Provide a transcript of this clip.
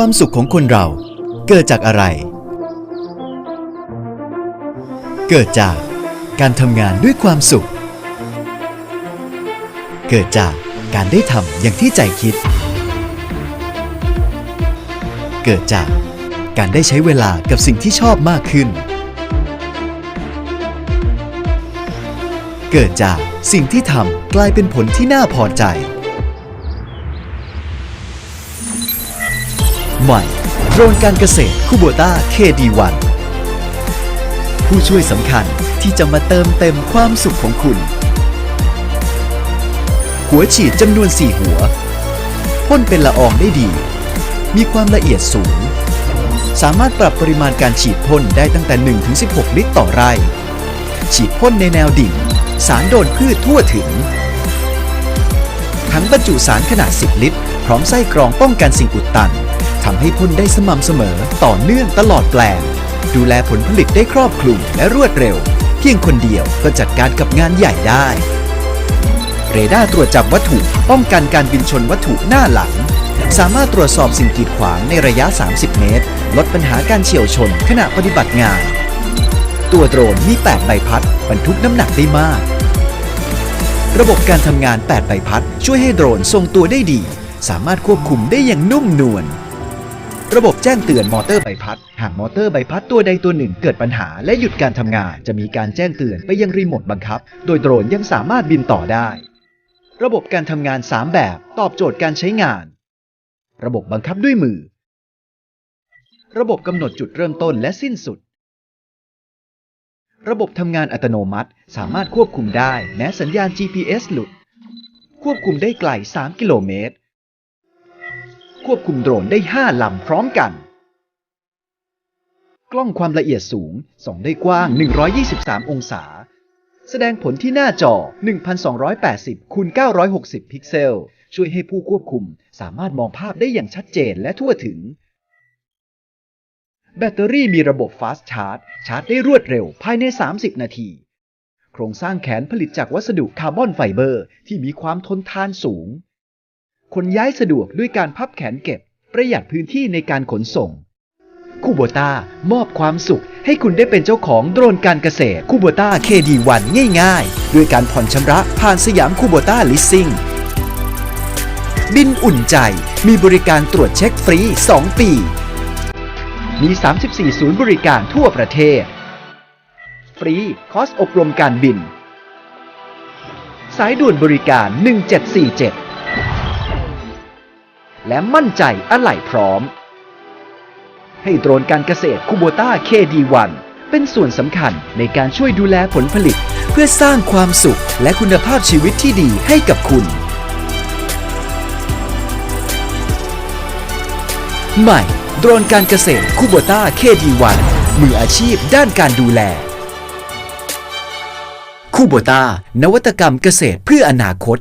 ความสุขของคนเราเกิดจากอะไร เกิดจากการทำงานด้วยความสุข เกิดจากการได้ทำอย่างที่ใจคิด เกิดจากการได้ใช้เวลากับสิ่งที่ชอบมากขึ้น เกิดจากสิ่งที่ทำกลายเป็นผลที่น่าพอใจ ใหม่โดรนการเกษตรคูโบต้า KD1 ผู้ช่วยสำคัญที่จะมาเติมเต็มความสุขของคุณ หัวฉีดจำนวน 4 หัวพ่นเป็นละอองได้ดี มีความละเอียดสูง สามารถปรับปริมาณการฉีดพ่นได้ตั้งแต่ 1-16 ลิตรต่อไร่ ฉีดพ่นในแนวดิ่ง สารโดนพืชทั่วถึงถังบรรจุสารขนาด 10 ลิตร พร้อมไส้กรองป้องกันสิ่งอุดตัน ทำให้พ่นได้สม่ำเสมอ ต่อเนื่องตลอดแปลง ดูแลผลผลิตได้ครอบคลุมและรวดเร็ว เพียงคนเดียวก็จัดการกับงานใหญ่ได้เรดาร์ตรวจจับวัตถุป้องกันการบินชนวัตถุหน้าหลัง สามารถตรวจสอบสิ่งกีดขวางในระยะ 30 เมตร ลดปัญหาการเฉียวชนขณะปฏิบัติงาน ตัวโดรนมี 8 ใบพัด บรรทุกน้ำหนักได้มาก ระบบการทำงาน 8 ใบพัด ช่วยให้โดรนทรงตัวได้ดี สามารถควบคุมได้อย่างนุ่มนวล ระบบแจ้งเตือนมอเตอร์ใบพัด หากมอเตอร์ใบพัดตัวใดตัวหนึ่งเกิดปัญหาและหยุดการทำงาน จะมีการแจ้งเตือนไปยังรีโมทบังคับ โดยโดรนยังสามารถบินต่อได้ ระบบการทำงาน 3 แบบตอบโจทย์การใช้งาน ระบบบังคับด้วยมือ ระบบกำหนดจุดเริ่มต้นและสิ้นสุด ระบบทำงานอัตโนมัติสามารถควบคุมได้แม้สัญญาณ GPS หลุด ควบคุมได้ไกล 3 กิโลเมตร ควบคุมโดรนได้ 5 ลำพร้อมกัน กล้องความละเอียดสูงส่องได้กว้าง 123 องศา แสดงผลที่หน้าจอ 1280คูณ960 พิกเซล ช่วยให้ผู้ควบคุมสามารถมองภาพได้อย่างชัดเจนและทั่วถึง แบตเตอรี่มีระบบ Fast Charge ชาร์จได้รวดเร็วภายใน 30 นาที โครงสร้างแขนผลิตจากวัสดุคาร์บอนไฟเบอร์ ที่มีความทนทานสูง ขนย้ายสะดวกด้วยการพับแขนเก็บ ประหยัดพื้นที่ในการขนส่งคูโบต้ามอบความสุข ให้คุณได้เป็นเจ้าของโดรนการเกษตรคูโบต้า KD1 ง่ายๆ ด้วยการผ่อนชำระผ่านสยามคูโบต้าลิสซิ่งบินอุ่นใจ มีบริการตรวจเช็คฟรี 2 ปี มี 34 ศูนย์บริการทั่วประเทศ ฟรี คอสอบรมการบิน สายด่วนบริการ 1747 และมั่นใจอะไหล่พร้อม ให้โดรนการเกษตรคูโบต้า KD1 เป็นส่วนสำคัญในการช่วยดูแลผลผลิต เพื่อสร้างความสุขและคุณภาพชีวิตที่ดีให้กับคุณ ใหม่โดรนการเกษตรคูโบต้า KD1 มืออาชีพด้านการดูแลคูโบต้านวัตกรรมเกษตรเพื่ออนาคต